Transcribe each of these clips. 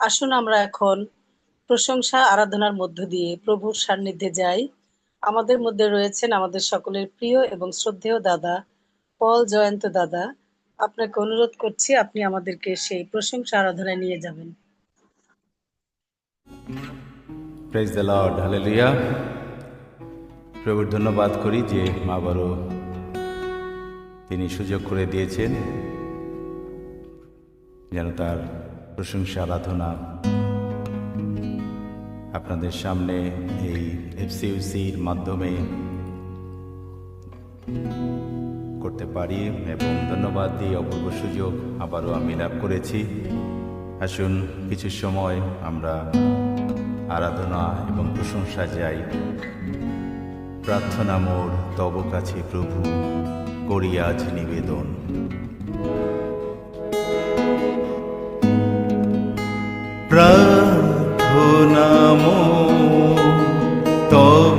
আসুন আমরা এখন প্রশংসা, আরাধনার মধ্য দিয়ে প্রভুর সান্নিধ্যে যাই। আমাদের মধ্যে রয়েছেন আমাদের সকলের প্রিয় এবং শ্রদ্ধেয় দাদা, পল জয়ন্ত দাদা। আপনাকে অনুরোধ করছি, আপনি আমাদেরকে সেই প্রশংসা আরাধনায় নিয়ে যাবেন। প্রভুর ধন্যবাদ করি যে আবারও তিনি সুযোগ করে দিয়েছেন, যেন তার প্রশংসা, আরাধনা। আপনাদের সামনে এই এফসিউসির মাধ্যমে করতে পারি এবং ধন্যবাদ দিয়ে অপূর্ব সুযোগ আবারও আমি লাভ করেছি। আসুন, কিছু সময় আমরা আরাধনা এবং প্রশংসা যাই। প্রার্থনা মোর তব কাছে প্রভু, করি আজ নিবেদন। প্রার্থনা মোর তব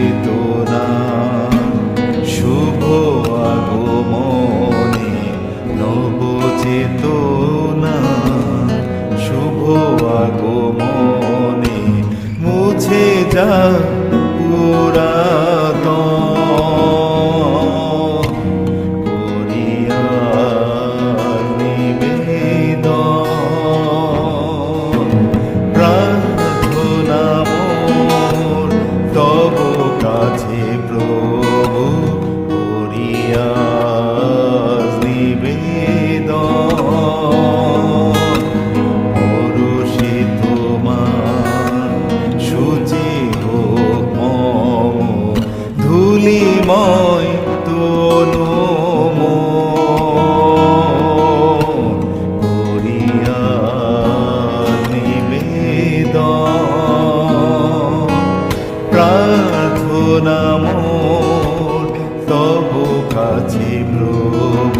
capito কাছে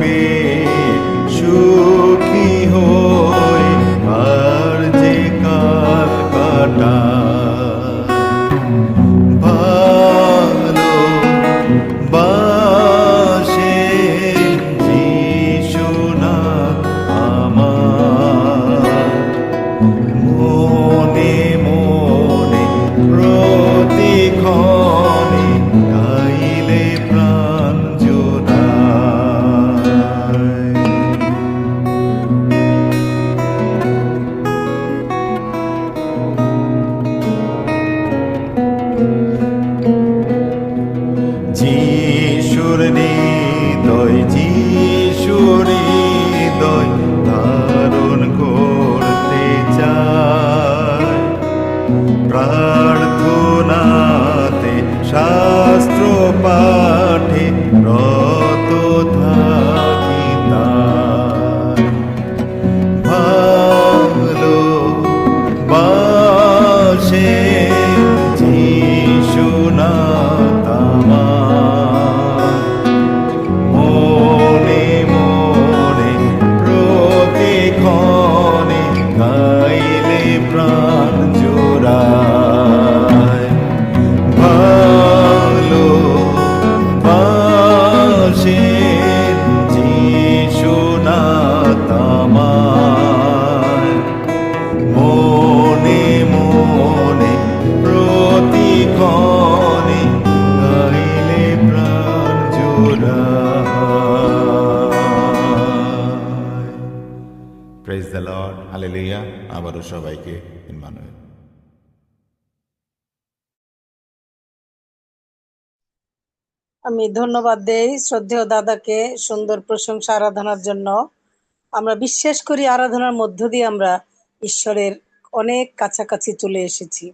be destiny. Praise the lord hallelujah আবারও সবাইকে ইমানুয়েল। আমি ধন্যবাদ দেই শ্রদ্ধেয় দাদাকে সুন্দর প্রশংসা আরাধনার জন্য। আমরা বিশ্বাস করি আরাধনার মধ্য দিয়ে আমরা ঈশ্বরের অনেক কাছাকাছি চলে এসেছি।